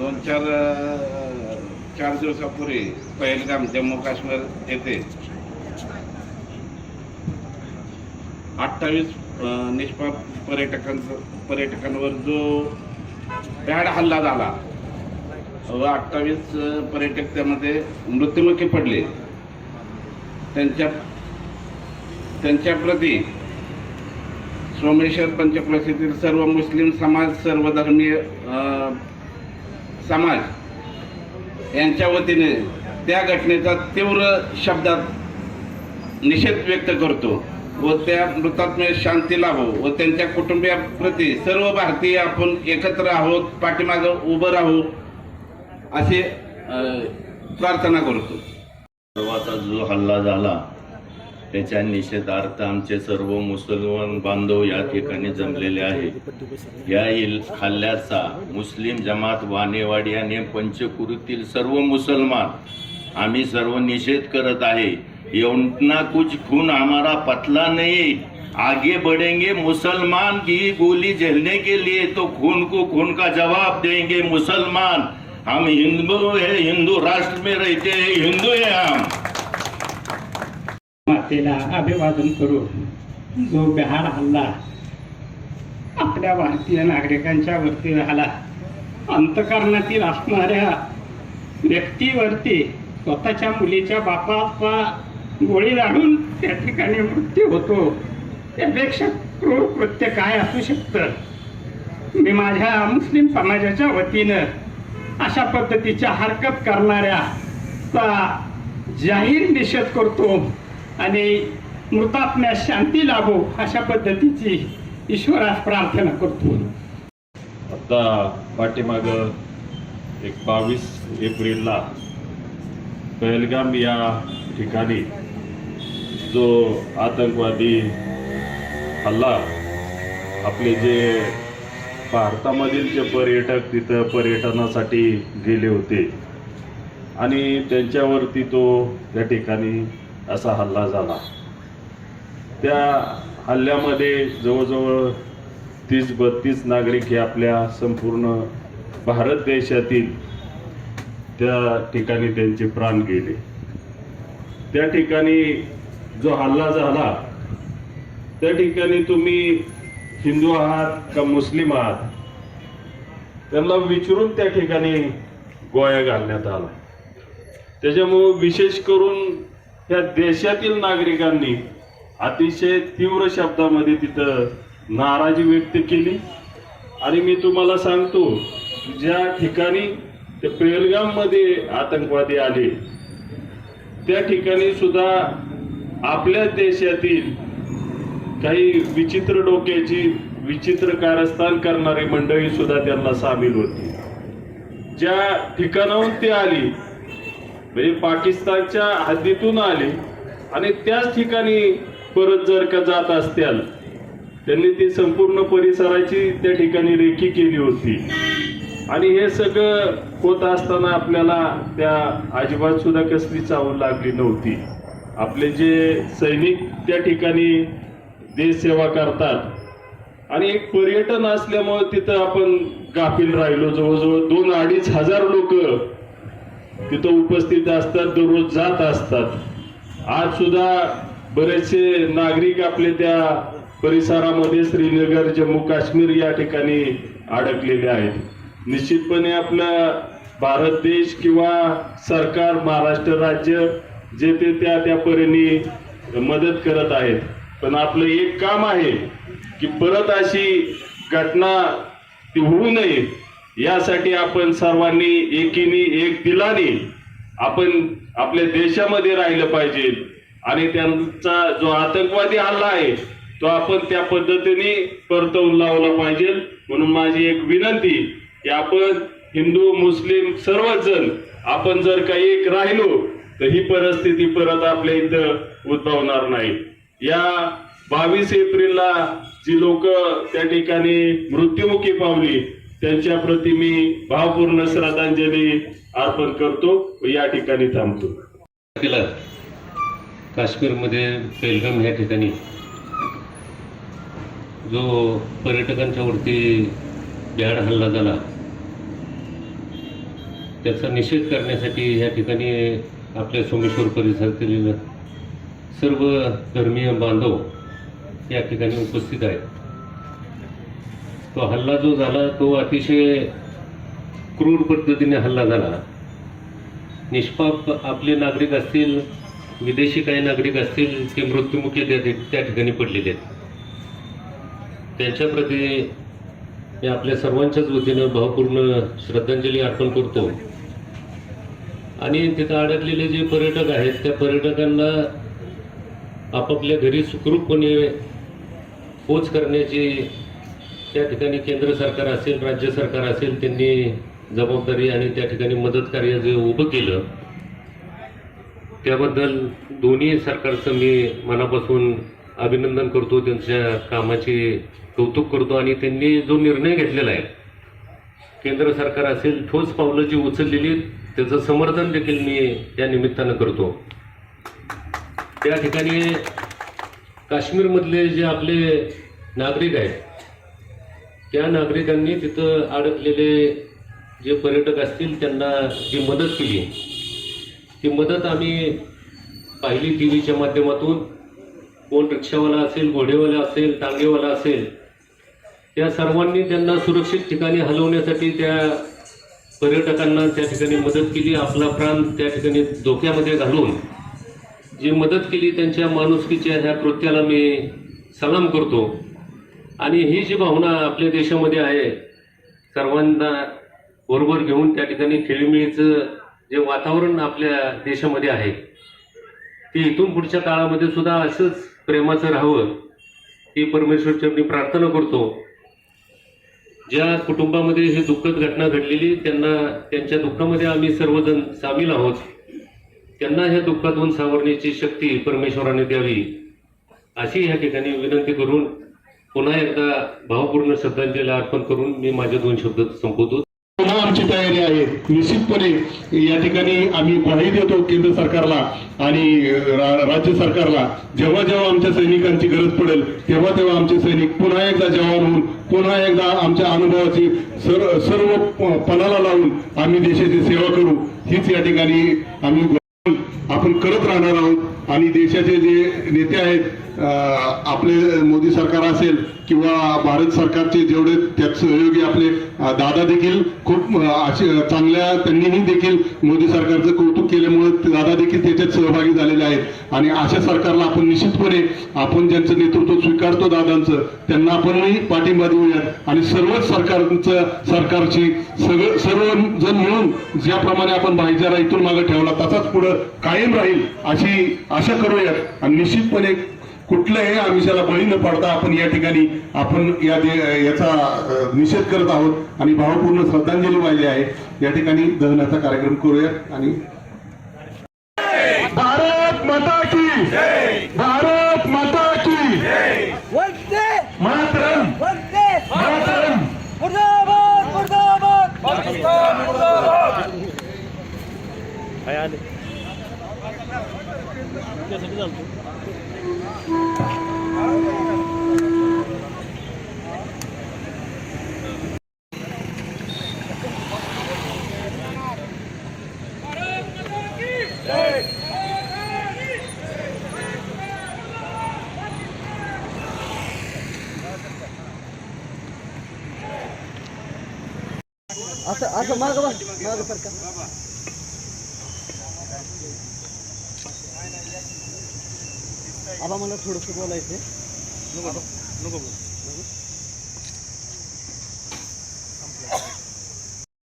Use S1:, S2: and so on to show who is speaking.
S1: दोन चार चार दिवसापूर्वी पहिलगाम जम्मू काश्मीर येथे अठ्ठावीस निष्पाप पर्यटकांचं पर्यटकांवर जो बॅड हल्ला झाला व अठ्ठावीस पर्यटक त्यामध्ये मृत्युमुखी पडले. त्यांच्या त्यांच्या प्रती सोमेश्वर पंचक्रोशीतील सर्व मुस्लिम समाज सर्वधर्मीय धर्मीय समाज यांच्या वतीने त्या घटनेचा तीव्र शब्दात निषेध व्यक्त करतो व त्या मृतात्म्य शांती लाभो व त्यांच्या कुटुंबियाप्रती सर्व भारतीय आपण एकत्र आहोत पाठीमागं उभं राहू अशी प्रार्थना करतो.
S2: जो हल्ला झाला त्याच्या निषेधार्थ आमचे सर्व मुसलमान बांधव या ठिकाणी जमलेले आहे. या हल्ल्याचा मुस्लिम जमात वानेवाडी आणि पंचकुरीतील सर्व मुसलमान आम्ही सर्व निषेध करत आहे. एवढना कुछ खून हमारा पतला नहीं आगे बढ़ेंगे मुसलमान की गोली झेलने के लिए तो खून को खून का जवाब देंगे मुसलमान। हम हिंदू है हिंदू राष्ट्र में रहते हैं हिंदू है हम।
S3: मातेला अभिवादन करून जो बिहार हल्ला आपल्या भारतीय नागरिकांच्या वरती झाला अंतकरणातील असणाऱ्या व्यक्तीवरती स्वतःच्या मुलीच्या बापाचा गोळी लाडून त्या ठिकाणी मृत्यू होतो. त्यापेक्षा क्रूर कृत्य काय असू शकतं? मी माझ्या मुस्लिम समाजाच्या वतीनं अशा पद्धतीच्या हरकत करणाऱ्या जाहीर निषेध करतो. आणि मृतात्म्या शांती लाभो अशा पद्धतीची ईश्वरास प्रार्थना करतो.
S4: आता पाठीमाग एक बावीस एप्रिलला पहलगाम या ठिकाणी जो आतंकवादी हल्ला आपले जे भारतामधील जे पर्यटक तिथं पर्यटनासाठी गेले होते आणि त्यांच्यावरती तो त्या ठिकाणी असा हल्ला झाला. त्या हल्ल्यामध्ये जवळजवळ तीस बत्तीस नागरिक हे आपल्या संपूर्ण भारत देशातील त्या ठिकाणी त्यांचे प्राण गेले. त्या ठिकाणी जो हल्ला झाला त्या ठिकाणी तुम्ही हिंदू आहात का मुस्लिम आहात त्यांना विचारून त्या ठिकाणी गोळ्या घालण्यात आला. त्याच्यामुळं विशेष करून या देशातील नागरिकांनी अतिशय तीव्र शब्दामध्ये तिथं नाराजी व्यक्त केली. आणि मी तुम्हाला सांगतो ज्या ठिकाणी ते पेलगाममध्ये आतंकवादी आले त्या ठिकाणी सुद्धा आपल्या देशातील काही विचित्र डोक्याची विचित्र कारस्थान करणारी मंडळी सुद्धा त्यांना सामील होती. ज्या ठिकाणाहून ते आली म्हणजे पाकिस्तानच्या हद्दीतून आले आणि त्याच ठिकाणी परत जर का जात असत्याल त्यांनी ती संपूर्ण परिसराची त्या ठिकाणी रेखी केली होती. आणि हे सगळं होत असताना आपल्याला त्या अजिबात सुद्धा कसली चावल लागली नव्हती. आपले जे सैनिक त्या ठिकाणी देश सेवा करतात आणि एक पर्यटन असल्यामुळे तिथं आपण गाफील राहिलो. जवळजवळ दोन अडीच हजार लोक तिथं उपस्थित असतात दररोज जात असतात. आज सुद्धा बरेचसे नागरिक आपले त्या परिसरामध्ये श्रीनगर जम्मू काश्मीर या ठिकाणी अडकलेले आहेत. निश्चितपणे आपला भारत देश किंवा सरकार महाराष्ट्र राज्य जे ते त्या त्या परीने मदत करत आहेत. पण आपलं एक काम आहे की परत अशी घटना ती होऊ नये. यासाठी आपण सर्वांनी एकीने एक दिलाने आपण आपल्या देशामध्ये राहिलं पाहिजे. आणि त्यांचा जो आतंकवादी हल्ला आहे तो आपण त्या पद्धतीने परतवून लावला पाहिजे. म्हणून माझी एक विनंती की आपण हिंदू मुस्लिम सर्वच जण आपण जर का एक राहिलो तर ही परिस्थिती परत आपल्या इथं उद्भवणार नाही. या बावीस एप्रिलला जी लोक त्या ठिकाणी मृत्युमुखी पावली त्यांच्या प्रती मी भावपूर्ण श्रद्धांजली अर्पण करतो व या ठिकाणी थांबतो.
S5: केला काश्मीरमध्ये पेलगम या ठिकाणी जो पर्यटकांच्या वरती भ्याड हल्ला झाला त्याचा निषेध करण्यासाठी या ठिकाणी आपल्या सोमेश्वर परिसरातील सर्व धर्मीय बांधव या ठिकाणी उपस्थित आहेत. तो हल्ला जो झाला तो अतिशय क्रूर पद्धतीने हल्ला झाला. निष्पाप आपले नागरिक असतील विदेशी काही नागरिक असतील ते मृत्युमुखी त्या त्या ठिकाणी पडलेले आहेत. त्यांच्याप्रती मी आपल्या सर्वांच्याच वतीनं भावपूर्ण श्रद्धांजली अर्पण करतो. आणि तिथं अडकलेले जे पर्यटक आहेत त्या पर्यटकांना आपापल्या घरी सुखरूपपणे पोच करण्याची त्या ठिकाणी केंद्र सरकार असेल राज्य सरकार असेल त्यांनी जबाबदारी आणि त्या ठिकाणी मदत कार्य जे उभं केलं त्याबद्दल दोन्ही सरकारचं मी मनापासून अभिनंदन करतो त्यांच्या कामाचे कौतुक करतो आणि त्यांनी जो निर्णय घेतलेला आहे केंद्र सरकार असेल ठोस पावलं जी उचललेली त्याचं समर्थन देखील मी त्या निमित्तानं करतो. त्या ठिकाणी काश्मीरमधले जे आपले नागरिक आहेत त्या नागरिकांनी तिथं अडकलेले जे पर्यटक असतील त्यांना जी मदत केली. ती मदत आम्ही पाहिली टी व्हीच्या माध्यमातून. कोण रिक्षावाला असेल घोडेवाला असेल टांगेवाला असेल त्या सर्वांनी त्यांना सुरक्षित ठिकाणी हलवण्यासाठी त्या पर्यटकांना त्या ठिकाणी मदत केली आपला प्राण त्या ठिकाणी धोक्यामध्ये घालून. जी मदत केली त्यांच्या माणुसकीच्या ह्या कृत्याला मी सलाम करतो. आणि ही जी भावना आपल्या देशामध्ये आहे सर्वांना बरोबर घेऊन त्या ठिकाणी खेळीमेळीचं जे वातावरण आपल्या देशामध्ये आहे ते इथून पुढच्या काळामध्ये सुद्धा असंच प्रेमाचं राहावं ही परमेश्वरच्या मी प्रार्थना करतो. ज्या कुटुंबामध्ये ही दुःखद घटना घडलेली त्यांना त्यांच्या दुःखामध्ये आम्ही सर्वजण सामील आहोत. त्यांना ह्या दुःखातून सावरण्याची शक्ती परमेश्वराने द्यावी अशी ह्या ठिकाणी विनंती करून पुन्हा एकदा भावपूर्ण श्रद्धांजली अर्पण करून मी माझे दोन शब्द संपवतो.
S6: पुन्हा आमची तयारी आहे. निश्चितपणे या ठिकाणी आम्ही ग्वाही देतो केंद्र सरकारला आणि राज्य सरकारला. जेव्हा जेव्हा आमच्या सैनिकांची गरज पडेल तेव्हा तेव्हा आमचे सैनिक पुन्हा एकदा जवान होऊन पुन्हा एकदा आमच्या अनुभवाची सर्व सर्व पणाला लावून आम्ही देशाची सेवा करू. हीच या ठिकाणी आम्ही आपण करत राहणार आहोत. आणि देशाचे जे नेते आहेत आपले मोदी सरकार असेल किंवा भारत सरकारचे जेवढे त्यात सहयोगी आपले दादा देखील खूप चांगल्या त्यांनीही देखील मोदी सरकारचं कौतुक केल्यामुळे दादा देखील त्याच्यात सहभागी झालेले आहेत. आणि अशा सरकारला आपण निश्चितपणे आपण ज्यांचं नेतृत्व स्वीकारतो दादांचं त्यांना आपणही पाठिंबा देऊयात. आणि सर्वच सरकारचं सरकारची सगळं सर्वजण मिळून ज्याप्रमाणे आपण भाईचारा इथून मागे ठेवला तसाच पुढं कायम राहील अशी आशा करूयात. आणि निश्चितपणे कुठल्याही आमिषाला बळी न पडता आपण या ठिकाणी आपण या याचा निषेध करत आहोत आणि भावपूर्ण श्रद्धांजली वाहिली आहे. या ठिकाणी दहनाचा कार्यक्रम करूयात आणि भारत माता की भारत माता की
S7: वंदे!
S6: मातरम!
S7: वंदे!
S6: मातरम!
S7: पाकिस्तान असं असं मार्ग बघ मार्ग सरका आबा मला थोडंसं बोलायचं नको नको बोल